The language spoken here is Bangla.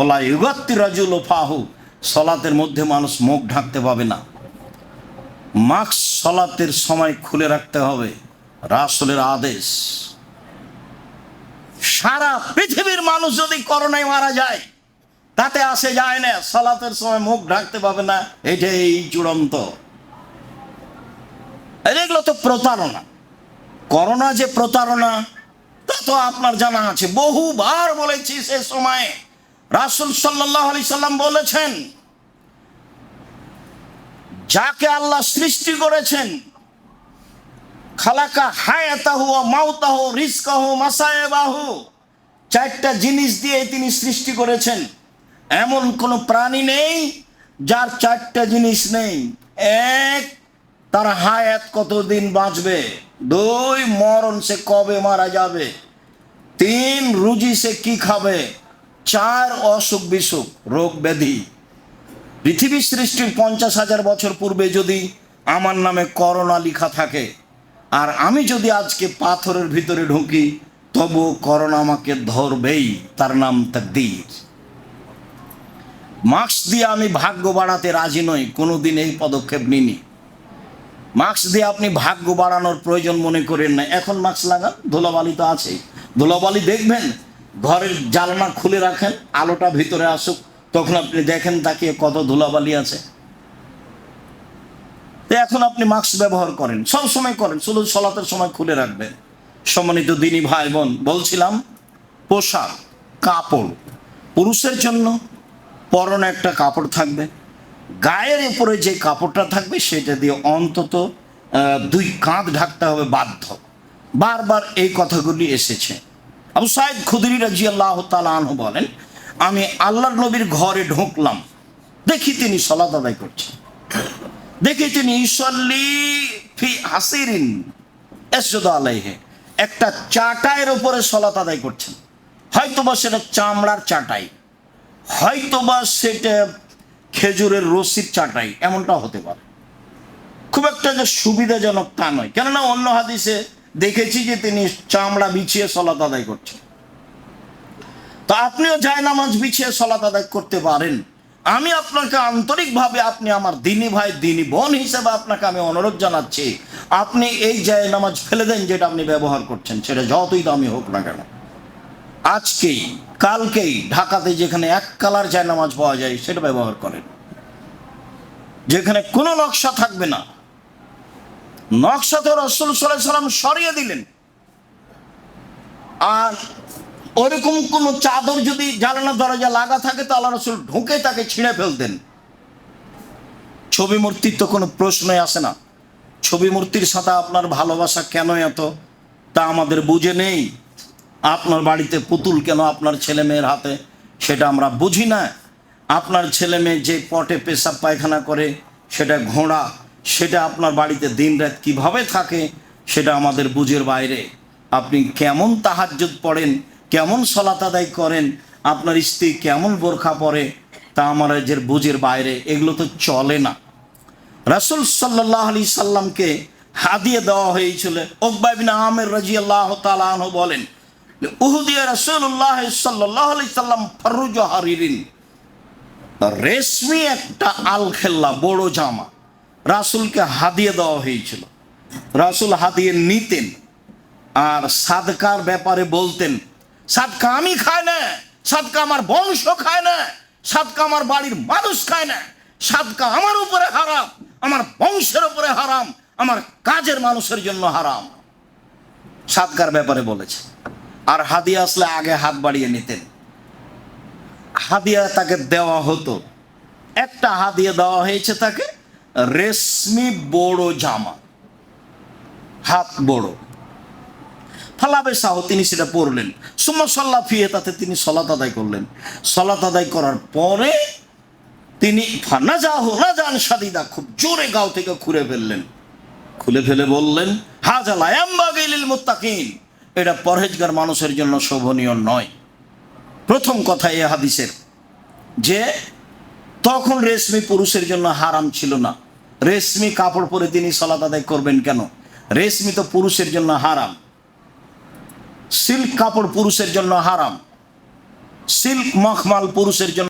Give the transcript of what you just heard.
ওলা ইগত্তি রাজুল ফাহু, সলাতের মধ্যে মানুষ মুখ ঢাকতে পাবে না। মাস্ক সলাতের সময় খুলে রাখতে হবে, রাসুলের আদেশ। সারা পৃথিবীর মানুষ যদি করোনায় মারা যায়, তাতে আসে যায় না, সলাতের সময় মুখ ঢাকতে পাবে না, এটাই চূড়ান্ত। এগুলো তো প্রতারণা। করোনা যে প্রতারণা, তা তো আপনার জানা আছে, বহুবার বলেছি সে সময়। রাসুল সাল্লাহ আলি সাল্লাম বলেছেন, যাকে আল্লাহ সৃষ্টি করেছেন, খালাকা হায়াতাহু মাউতাহু রিস্কাহু মাসায়েবাহু, চারটা জিনিস দিয়ে তিনি সৃষ্টি করেছেন। এমন কোনো প্রাণী নেই যার চারটা জিনিস নেই। এক, তার হায়াত কতদিন বাঁচবে? দুই, মরণ সে কবে মারা যাবে? তিন, রুজি সে কি খাবে? চার অসুখ বিসুখ, রোগ ব্যাধি। পৃথিবী সৃষ্টির পঞ্চাশ হাজার বছর পূর্বে যদি আমার নামে করোনা লেখা থাকে, আর আমি যদি আজকে পাথরের ভিতরে ঢুকি তবু করোনা আমাকে ধরবেই, তার নাম তাকদীর। মাস্ক দিয়ে আমি ভাগ্য বাড়াতে রাজি নই, কোনোদিন এই পদক্ষেপ নিনি মাস্ক দিয়ে আপনি ভাগ্য বাড়ানোর প্রয়োজন মনে করেন না, এখন মাস্ক লাগান, ধুলাবালি তো আছেই। ধুলাবালি দেখবেন ঘরের জানলা খুলে রাখেন, আলোটা ভিতরে আসুক, তখন আপনি দেখেন তাকিয়ে কত ধুলাবালি আছে। এখন আপনি মাস্ক ব্যবহার করেন, সব সময় করেন, শুধু সলাতের সময় খুলে রাখবেন। সম্মানিত দিনী ভাই বোন, বলছিলাম, পোশাক, কাপড়, পুরুষের জন্য পরনে একটা কাপড় থাকবে। গায়ের উপরে যে কাপড়টা থাকবে, সেটা দিয়ে অন্তত দুই কাঁধ ঢাকতে হবে বাধ্য। বারবার এই কথাগুলি এসেছে। আবু সাইদ খুদরি রাজি আল্লাহ তালু বলেন, আমি আল্লাহর নবীর ঘরে ঢুকলাম। দেখি তিনি সলাত আদায় করছেন। দেখি তিনি ইসল্লি ফি হাসিরিন এসদ আলাইহে। একটা চাটাইয়ের উপরে সলাত আদায় করছেন। হয়তোবা সেটা চামড়ার চাটাই, হয়তোবা সেটা খেজুরের রসির চাটাই এমনটা হতে পারে। খুব একটা যে সুবিধাজনক তা নয়। কেননা অন্য হাদিসে দেখেছি যে তিনি চামড়া বিছিয়ে সলাত আদায় করছেন। তো আপনিও যায় নামাজ বিছিয়ে সলাত আদায় করতে পারেন। আমি আপনাকে আন্তরিকভাবে, আপনি আমার দিনী ভাই, দিনী বোন হিসেবে আপনাকে আমি অনুরোধ জানাচ্ছি, আপনি এই জায় নামাজ ফেলে দেন যেটা আপনি ব্যবহার করছেন, সেটা যতই দামি হোক না কেন। আজকেই, কালকেই ঢাকাতে যেখানে এক কালার যায় নামাজ পাওয়া যায়, সেটা ব্যবহার করেন। যেখানে কোনো নকশা থাকবে না নকশা তো রসুল সাল্লাহ সাল্লাম সরিয়ে দিলেন। আর ওরকম কোনো চাদর যদি জানালা দরজা লাগা থাকে, তো আল্লাহ রসুল ঢুকে তাকে ছিঁড়ে ফেলতেন। ছবি মূর্তির তো কোনো প্রশ্নই আসে না। ছবি মূর্তির সাথে আপনার ভালোবাসা কেন এত? তা আমাদের বুঝে নেই। আপনার বাড়িতে পুতুল কেন আপনার ছেলে মেয়ের হাতে? সেটা আমরা বুঝি না। আপনার ছেলে মেয়ে যে পটে পেশাব পায়খানা করে, সেটা ঘোড়া। সেটা আপনার বাড়িতে দিনরাত কীভাবে থাকে, সেটা আমাদের বুঝের বাইরে। আপনি কেমন তাহাজ্জুদ পড়েন, কেমন সলাত আদায় করেন, আপনার স্ত্রী কেমন বোরখা পরে, তা আমার যে বুঝের বাইরে। এগুলো তো চলে না। রাসুল সাল্লাহ আলি সাল্লামকে হাদিয়ে দেওয়া হয়েছিল। ওকবাবিন আমের রাজি আল্লাহ তালাহ বলেন উহুদিয়া রাসুল্লাহ সাল্লাহ আলি সাল্লাম ফরুজ হারিরিন। রেশমি একটা আলখেল্লা, বড় জামা। রাসুলকে হাদিয়ে দেওয়া হয়েছিল। রাসুল হাদিয়ে নিতেন আর সাদকার ব্যাপারে বলতেন, সাদকা আমি খাই না, সাদকা আমার বংশ খায় না, সাদকা আমার বাড়ির মানুষ খায় না, সাদকা আমার উপরে হারাম, আমার বংশের উপরে হারাম, আমার কাজের মানুষের জন্য হারাম। সাদকার ব্যাপারে বলেছে। আর হাদিয়া আসলে আগে হাত বাড়িয়ে নিতেন। হাদিয়া তাকে দেওয়া হতো। একটা হাদিয়া দেওয়া হয়েছে তাকে রেশমি বড় জামা হাত বড় ফালাবে সাহ তিনি সেটা পড়লেন। সুম্মা সাল্লা ফিয়ে তাতে তিনি সলাত আদায় করলেন। সলাত আদায় করার পরে তিনি ফানা যা হোনা যান সাদিদা খুব জোরে গাও থেকে খুলে ফেললেন। খুলে ফেলে বললেন হাজালা এম্বা গেলিল মুত্তাকিন। এটা পরহেজগার মানুষের জন্য শোভনীয় নয়। প্রথম কথা এ হাদিসের যে, তখন রেশমি পুরুষের জন্য হারাম ছিল না। রেশমি কাপড় পরে তিনি সলাত আদায় করবেন কেন? রেশমি তো পুরুষের জন্য হারাম। সিল্ক কাপড় পুরুষের জন্য হারাম। সিল্ক মখমাল পুরুষের জন্য